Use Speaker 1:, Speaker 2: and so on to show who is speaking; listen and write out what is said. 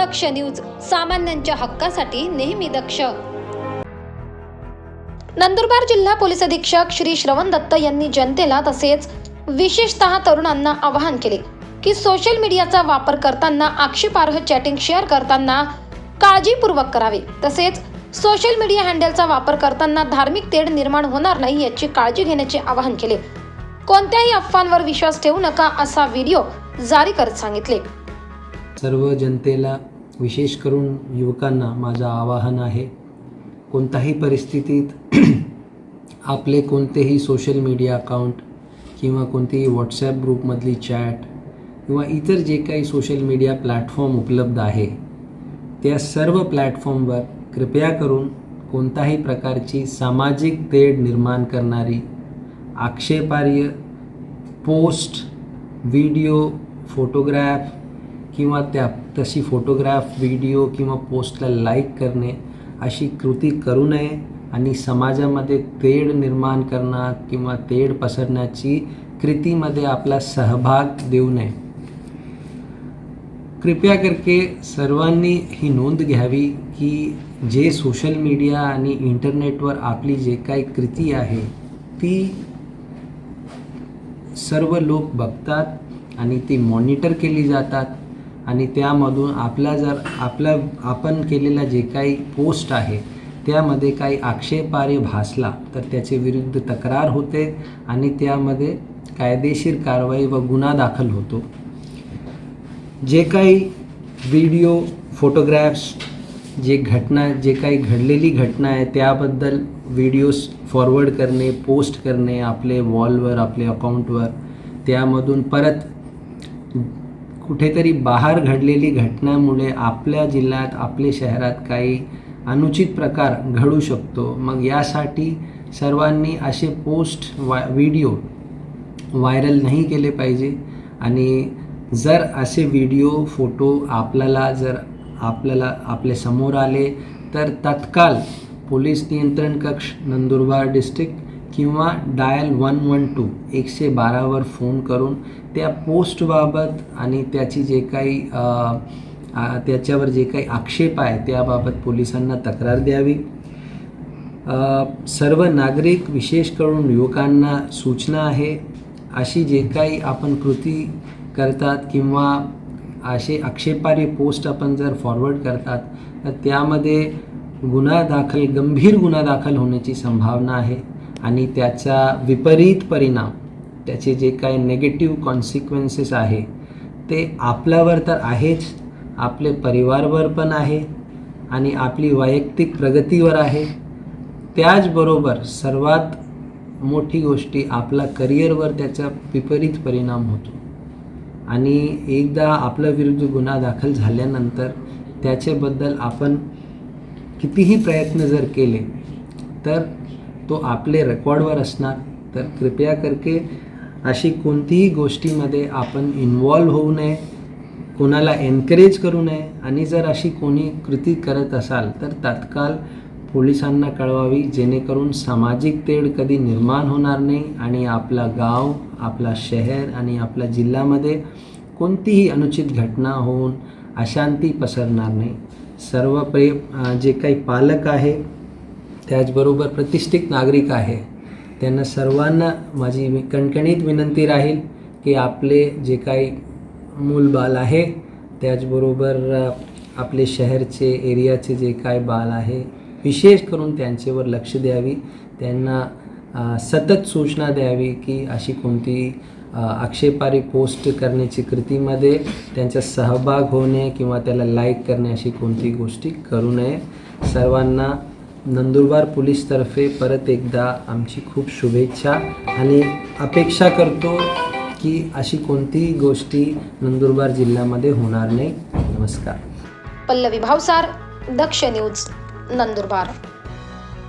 Speaker 1: दक्ष news सामान्यांच्या हक्कासाठी नेहमी दक्ष. नंदुरबार जिल्हा पोलीस अधीक्षक श्री श्रवण दत्त यांनी जनतेला तसेच विशेषतः तरुणांना आवाहन केले की सोशल मीडियाचा वापर करताना आक्षेपार्ह चॅटिंग शेअर करताना काळजीपूर्वक करावे. तसेच सोशल मीडिया हँडलचा वापर करताना धार्मिक तेढ निर्माण होणार नाही याची काळजी घेण्याचे आवाहन केले. कोणत्याही अफवांवर विश्वास ठेवू नका असा व्हिडिओ जारी करत सांगितले.
Speaker 2: सर्व जनतेला विशेष करून युवकांना माझं आवाहन आहे कोणत्याही परिस्थितीत आपले कोणतेही सोशल मीडिया अकाउंट किंवा कोणतेही व्हॉट्सॲप ग्रुपमधली चॅट किंवा इतर जे काही सोशल मीडिया प्लॅटफॉर्म उपलब्ध आहे त्या सर्व प्लॅटफॉर्मवर कृपया करून कोणताही प्रकारची सामाजिक तेढ निर्माण करणारी आक्षेपार्ह पोस्ट व्हिडिओ फोटोग्राफ किंवा त्या तशी फोटोग्राफ व्हिडिओ किंवा पोस्टला लाईक करणे अशी कृती करू नये आणि समाजामध्ये तेढ निर्माण करणं किंवा तेढ पसरण्याची कृतीमध्ये आपला सहभाग देऊ नये. कृपया करके सर्वांनी ही नोंद घ्यावी की जे सोशल मीडिया आणि इंटरनेटवर आपली जे काही कृती आहे ती सर्व लोक बघतात आणि ती मॉनिटर केली जातात. आणि त्यामधून आपला जर आपला आपण केलेला जे काही पोस्ट आहे त्यामध्ये काही आक्षेपार्ह भासला तर त्याचे विरुद्ध तक्रार होते आणि त्यामध्ये कायदेशीर कारवाई व गुन्हा दाखल होतो. जे काही व्हिडिओ फोटोग्राफ्स जे घटना जे काही घडलेली घटना आहे त्याबद्दल व्हिडिओज फॉरवर्ड करणे पोस्ट करणे आपले वॉलवर आपले अकाउंटवर त्यामधून परत कुठेतरी बाहेर घडलेली घटनामुळे आपल्या जिल्ह्यात आपल्या शहरात काही अनुचित प्रकार घडू शकतो. मग यासाठी सर्वांनी असे पोस्ट वा व्हिडिओ व्हायरल नाही केले पाहिजे. आणि जर असे व्हिडिओ फोटो आपल्याला जर आपल्याला आपल्यासमोर आले तर तत्काल पोलीस नियंत्रण कक्ष नंदुरबार डिस्ट्रिक्ट किंवा डायल वन वन टू एकशे बारावर फोन करून त्या पोस्टबाबत आणि त्याची जे काही त्याच्यावर जे काही आक्षेप आहे त्याबाबत पोलिसांना तक्रार द्यावी. सर्व नागरिक विशेष करून युवकांना सूचना आहे अशी जे काही आपण कृती करतात किंवा असे आक्षेपार्ह पोस्ट आपण जर फॉरवर्ड करतात तर त्यामध्ये गुन्हा दाखल गंभीर गुन्हा दाखल होण्याची संभावना आहे. आणि त्याचा विपरीत परिणाम त्याचे जे काही नेगेटिव्ह कॉन्सिक्वेन्सेस आहे ते आपल्यावर तर आहेच. आपले परिवारवर पण आहे आणि आपली वैयक्तिक प्रगतीवर आहे. त्याचबरोबर सर्वात मोठी गोष्टी आपला करिअरवर त्याचा विपरीत परिणाम होतो. आणि एकदा आपल्या विरुद्ध गुन्हा दाखल झाल्यानंतर त्याच्याबद्दल आपण कितीही प्रयत्न जर केले तर तो आपले रेकॉर्डवर असणार. तर कृपया करके अशी कोणतीही गोष्टीमध्ये आपण इन्वॉल्व होऊ नये कोणाला एनकरेज करू नये आणि जर अशी कोणी कृती करत असाल तर तात्काळ पोलिसांना कळवावी जेणेकरून सामाजिक तेढ कधी निर्माण होणार नाही आणि आपला गाव आपला शहर आणि आपल्या जिल्ह्यामध्ये कोणतीही अनुचित घटना होऊन अशांती पसरणार नाही. सर्व प्रे जे काही पालक आहे त्याचबरोबर प्रतिष्ठित नागरिक आहे. त्यांना सर्वांना माझी कणकणीत विनंती राहील की आपले जे काही मूल बाल आहे त्याचबरोबर आपले शहरचे एरियाचे जे काय बाल आहे विशेष करून त्यांच्यावर लक्ष द्यावी. त्यांना सतत सूचना द्यावी की अशी कोणती आक्षेपारी पोस्ट करण्याची कृतीमध्ये त्यांचा सहभाग होणे किंवा त्याला लाईक करणे अशी कोणती गोष्टी करू नये. सर्वांना नंदुरबार पोलीसतर्फे परत एकदा आमची खूप शुभेच्छा आणि अपेक्षा करतो की अशी कोणतीही गोष्टी नंदुरबार जिल्ह्यामध्ये होणार नाही. नमस्कार.
Speaker 1: पल्लवी भावसार दक्ष न्यूज नंदुरबार.